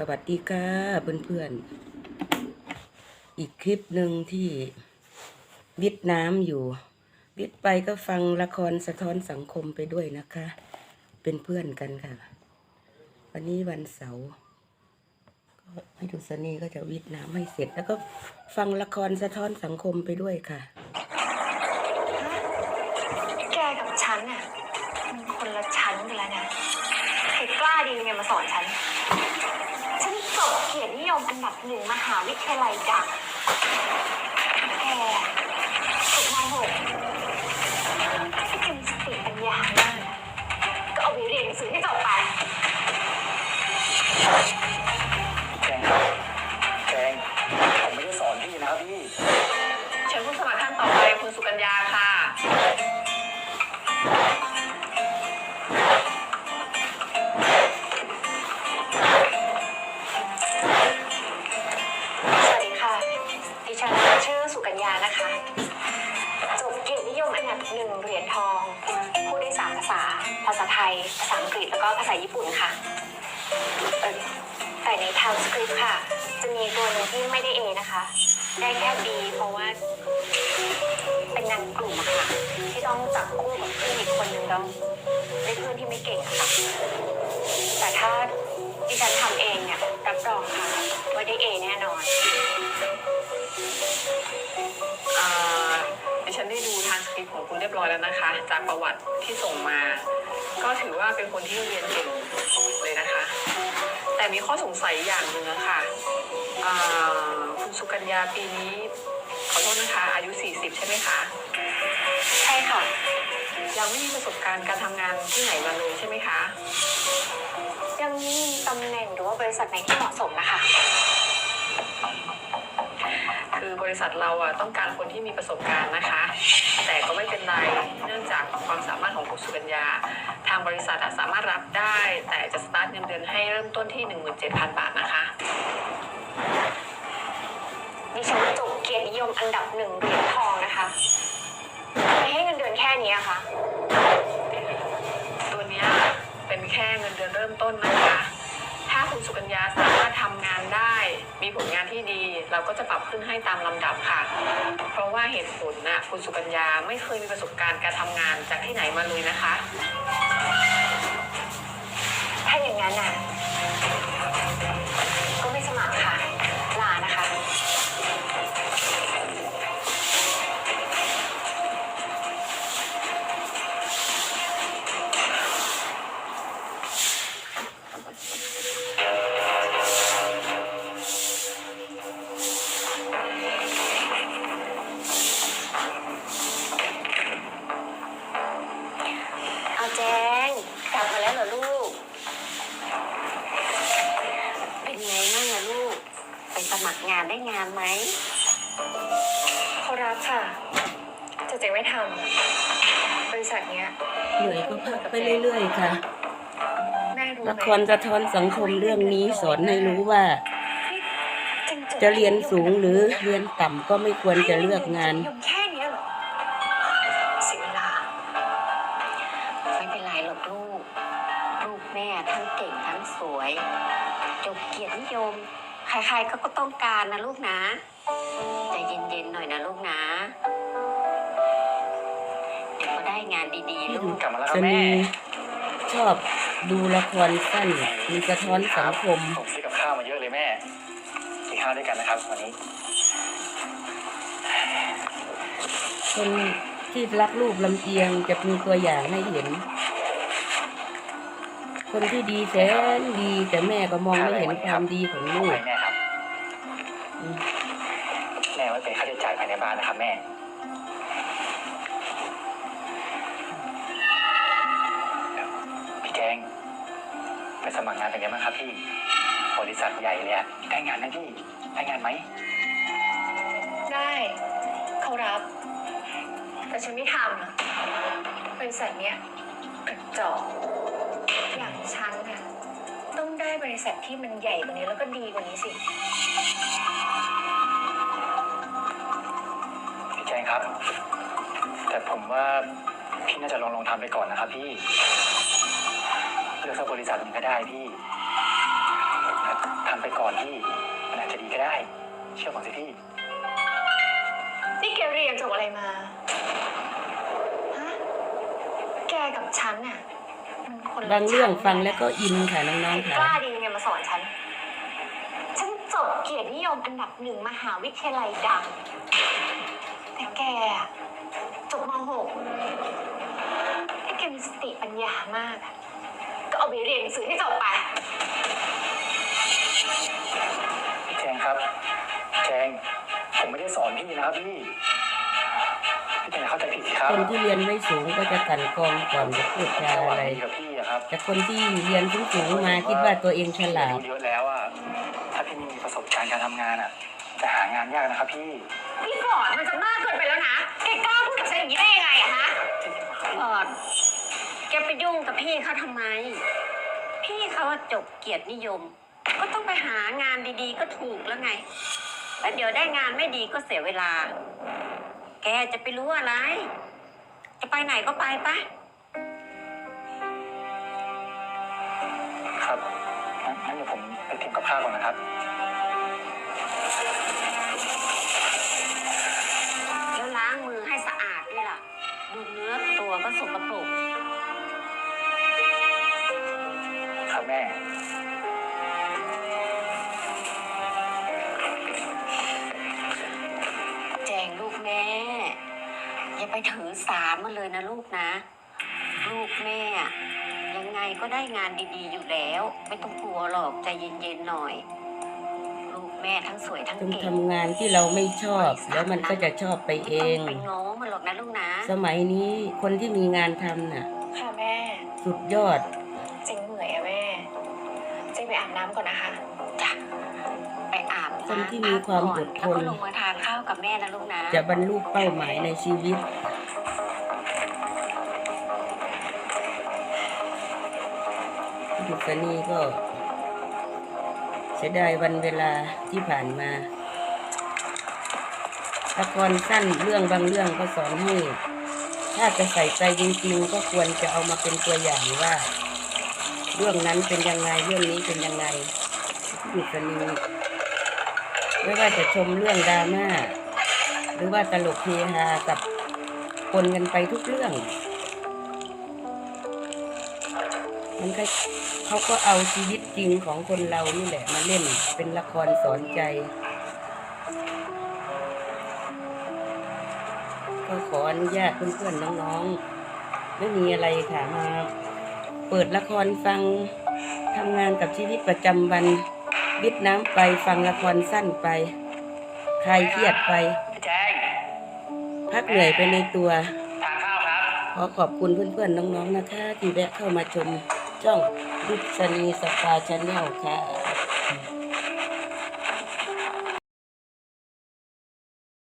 สวัสดีค่ะเพื่อนๆ อีกคลิปหนึ่งที่วิดน้ำอยู่ วิดไปก็ฟังละครสะท้อนสังคมไปด้วยนะคะ เป็นเพื่อนกันค่ะ วันนี้วันเสาร์ก็พี่ดุษณีก็จะวิดน้ำให้เสร็จ แล้วก็ฟังละครสะท้อนสังคมไปด้วยค่ะ แกกับฉันน่ะมันคนละชั้นกันแล้วนะใครกล้าดีไงมาสอนฉัน ยมอันดับหนึ่งมหาวิทยาลัยดังแกจบม .6 ถ้ ก็ภาษาญี่ปุ่นค่ะเออแต่ในทางสคริปต์ค่ะ จะมีตัวหนึ่งที่ไม่ได้เอนะคะ ได้แค่ B เพราะว่า เป็นงานกลุ่มอะค่ะ ที่ต้องจับคู่กับเพื่อนอีกคนนึงแล้วได้เพื่อนที่ไม่เก่งอะค่ะ แต่ถ้าดิฉันทำเองเนี่ยรับรองค่ะว่าได้เอแน่นอน อ่าดิฉันได้ดูทางสคริปต์ของคุณเรียบร้อยแล้วนะคะ จากประวัติที่ส่งมา ก็ถือว่าเป็นคนที่เรียนเก่งเลยนะคะ แต่มีข้อสงสัยอย่างหนึ่งอะค่ะอ่าคุณสุกัญญาปีนี้ขอโทษนะคะอายุ 40 ใช่ไหมคะใช่ค่ะ ยังไม่มีประสบการณ์การทำงานที่ไหนมาเลยใช่ไหมคะ ยังไม่มีตำแหน่งหรือว่าบริษัทไหนที่เหมาะสมนะคะ คือบริษัทเราอะต้องการคนที่มีประสบการณ์นะคะ แต่ก็ไม่เป็นไรเนื่องจากความสามารถของคุณสุกัญญา ทางบริษัทอะสามารถรับได้ แต่จะสตาร์ทเงินเดือนให้เริ่มต้นที่ 17,000 บาทนะคะดิฉันจบเกียรตินิยมอันดับหนึ่งเหรียญทองนะคะไม่ให้เงินเดือนแค่นี้อะคะตัวเนี้ยเป็นแค่เงินเดือนเริ่มต้นนะคะ ถ้าคุณสุกัญญาสามารถทำงานได้ มีผลงานที่ดีเราก็จะปรับขึ้นให้ตามลำดับค่ะ เพราะว่าเหตุผลน่ะคุณสุกัญญาไม่เคยมีประสบการณ์การทำงานจากที่ไหนมาเลยนะคะ ถ้าอย่างนั้นน่ะ มัครงานได้งานไหมเขารับค่ะจะเจ๊ไม่ทำบริษัทเนี้ยเหนื่อยก็พักไปเรื่อยๆค่ะ แม่รู้ไหมละครสะท้อนสังคมเรื่องนี้สอนให้รู้ว่าจงๆจะเรียนสูงหรือเรียนต่ำก็ไม่ควรจะเลือกงานยมแค่เนี้ยเหรอเสียเวลา ไม่เป็นไรหรอกลูก ลูกแม่ทั้งเก่งทั้งสวย จบเกียรตินิยม ใครๆก็ก็ต้องการนะลูกนะใจเย็นๆหน่อยนะลูกนะเดี๋ยวก็ได้งานดีๆลูกกลับมาแล้วคชรับแม่นีชอบดูละครสั้น มีสะท้อนสังคมผมซื้อกับข้าวมาเยอะเลยแม่กินข้าวด้วยกันนะครับวันนี้คนที่รักรูปลำเอียงจะมีตัวอย่างให้เห็น คนที่ดีแสนดีแต่แม่ก็มองไม่เห็นความดีของลูกให้แม่ครับอืม แม่ไว้เป็นค่าใช้จ่ายภายในบ้านนะครับ แม่พี่แจงไปสมัครงานเป็นไงบ้างครับพี่บริษัทใหญ่เลยอะได้งานนะพี่ได้งานไหมได้เขารับ แต่ฉันไม่ทำอะบริษัทเนี้ยกระจอก ริษัทที่มันใหญ่กว่านี้แล้วก็ดีกว่านี้สิพี่แจงครับ แต่ผมว่าพี่น่าจะลองลองทำไปก่อนนะครับพี่เลือกสักบริษัทหนึ่งก็ได้พี่ทำก่อนพี่มันอาจจะดีก็ได้ เชื่อผมสิพี่นี่แกเรียนจบอะไรมาฮะแกกับฉันน่ะมันคนละ บางเรื่องชั้นฟังแล้วก็อินค่ะน้องๆกค่ะล้าดียังไงมาสอนฉัน ฉันจบเกียรตินิยมอันดับหนึ่งมหาวิทยาลัยดัง แต่แกอะจบม .6 ถ้าแกมีสติปัญญามากอะก็เอาไปเรียนหนังสือให้จบไปพี่แจงครับ แจง ผมไม่ได้สอนพี่นะครับพี่พี่แจงอย่า เข้าใจผิดสิครับคนที่เรียนไม่สูงก็จะกลันกรองก่อนจะพูดจาจะหวัอะงไรดีกับพี่อะครับแต่คนที่เรียนสูงๆมาคิดว่าตัวเองฉลาดรู้เยอะแล้วอะถ้าพี่ไม่มีประสบการณ์การทำงานอะจะหางานยากนะครับพี่พี่ฟอร์ดมันจะมากเกินไปแล้วนะแกกล้าพูดกับฉันอย่างนี้ได้ยังไงอะฮะฟอร์ดแกไปยุ่งกับพี่เขาทำไม พี่เขาอะจบเกียรตินิยม ก็ต้องไปหางานดีๆ ก็ถูกแล้วไงแล้วเดี๋ยวได้งานไม่ดีก็เสียเวลาแก จะไปรู้อะไร จะไปไหนก็ไปปะครับงั้นเดี๋ยวผมไปเตรียมกับข้าวก่อนนะครับ ถือสามันเลยนะลูกนะ ลูกแม่อะยังไงก็ได้งานดีๆอยู่แล้ว ไม่ต้องกลัวหรอกใจเย็นๆหน่อย ลูกแม่ทั้งสวยทั้งจงเก่งทำงานที่เราไม่ชอบ แล้วมันก็จะชอบไปเอไม่ง ต้องไปง้อมันหรอกนะลูกนะ สมัยนี้คนที่มีงานทำน่ะ ค่ะแม่ สุดยอด เจงเหนื่อยอะแม่ เจงไปอาบน้ำก่อนนะคะจ้ะไปอาบ คนน้ำที่มีความอดทนแล้วก็ลงมาทานข้าวกับแม่นะลูกนะจะบรรลุเป้าหมายในชีวิต ดุษณีก็เสียดายวันเวลาที่ผ่านมาละครสั้นเรื่องบางเรื่องก็สอนให้ถ้าจะใส่ใจจริงๆ ก็ควรจะเอามาเป็นตัวอย่างว่า เรื่องนั้นเป็นยังไงเรื่องนี้เป็นยังไงดุษณี ไม่ว่าจะชมเรื่องดราม่าหรือว่าตลกเฮฮากับปนกันไปทุกเรื่อง มันก็เขาก็เอาชีวิตจริงของคนเรานี่แหละมาเล่นเป็นละครสอนใจ ก็ขออนุญาตเพื่อนๆน้องๆ ไม่มีอะไรค่ะมาเปิดละครฟังทำงานกับชีวิตประจำวัน วิดน้ำไปฟังละครสั้นไปคลายเครียดไปพี่แจงพักเหนื่อยไปในตัว ทานข้าวครับ ขอขอบคุณเพื่อนๆน้องๆนะคะ ที่แวะเข้ามาชมช่องรุษณีสปาชาแนลค่ะ